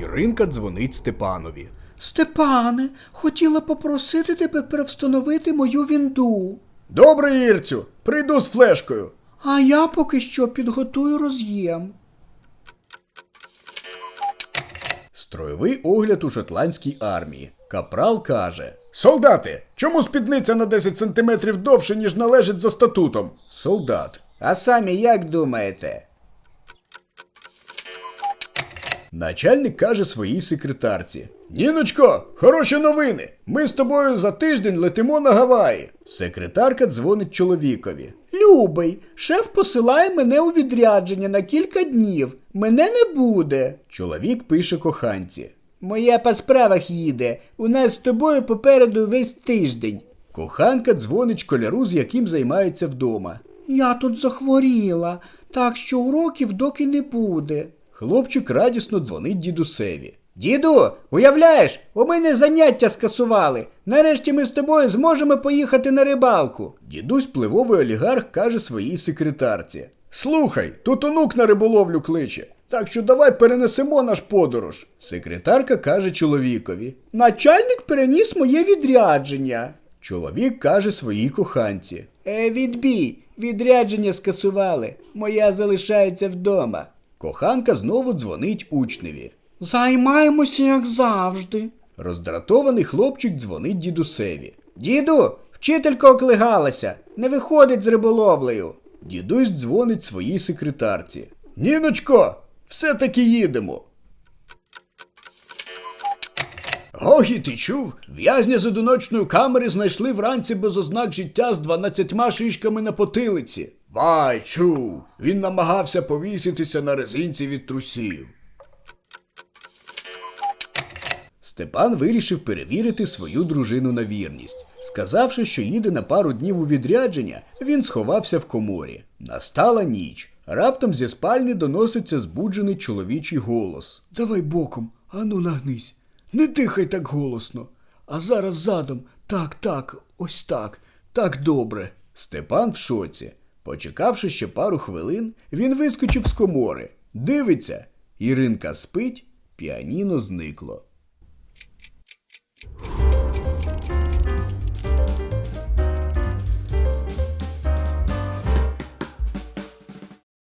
Іринка дзвонить Степанові. Степане, хотіла попросити тебе перевстановити мою вінду. Добре, Ірцю, прийду з флешкою. А я поки що підготую роз'єм. Строєвий огляд у шотландській армії. Капрал каже: Солдати, чому спідниця на 10 сантиметрів довше, ніж належить за статутом? Солдат. А самі як думаєте? Начальник каже своїй секретарці: Ніночко, хороші новини! Ми з тобою за тиждень летимо на Гаваї. Секретарка дзвонить чоловікові. Любий, шеф посилає мене у відрядження на кілька днів. Мене не буде. Чоловік пише коханці. Моя по справах їде. У нас з тобою попереду весь тиждень. Коханка дзвонить школяру, з яким займається вдома. Я тут захворіла, так що уроків доки не буде. Хлопчик радісно дзвонить дідусеві. Діду, уявляєш, у мене заняття скасували. Нарешті ми з тобою зможемо поїхати на рибалку. Дідусь пливовий олігарх каже своїй секретарці. Слухай, тут онук на риболовлю кличе. Так що давай перенесемо наш подорож. Секретарка каже чоловікові. Начальник переніс моє відрядження. Чоловік каже своїй коханці. Е, відбій, відрядження скасували. Моя залишається вдома. Коханка знову дзвонить учневі. Займаємося, як завжди. Роздратований хлопчик дзвонить дідусеві. Діду, вчителька оклигалася, не виходить з риболовлею. Дідусь дзвонить своїй секретарці. Ніночко, все-таки їдемо. Гогі, ти чув? В'язня з одиночної камери знайшли вранці без ознак життя з дванадцятьма шишками на потилиці. Вай, чув. Він намагався повіситися на резинці від трусів. Степан вирішив перевірити свою дружину на вірність. Сказавши, що їде на пару днів у відрядження, він сховався в коморі. Настала ніч. Раптом зі спальні доноситься збуджений чоловічий голос. Давай боком, ану нагнись. Не дихай так голосно. А зараз задом. Так, так, ось так. Так добре. Степан в шоці. Почекавши ще пару хвилин, він вискочив з комори. Дивиться. Іринка спить, піаніно зникло.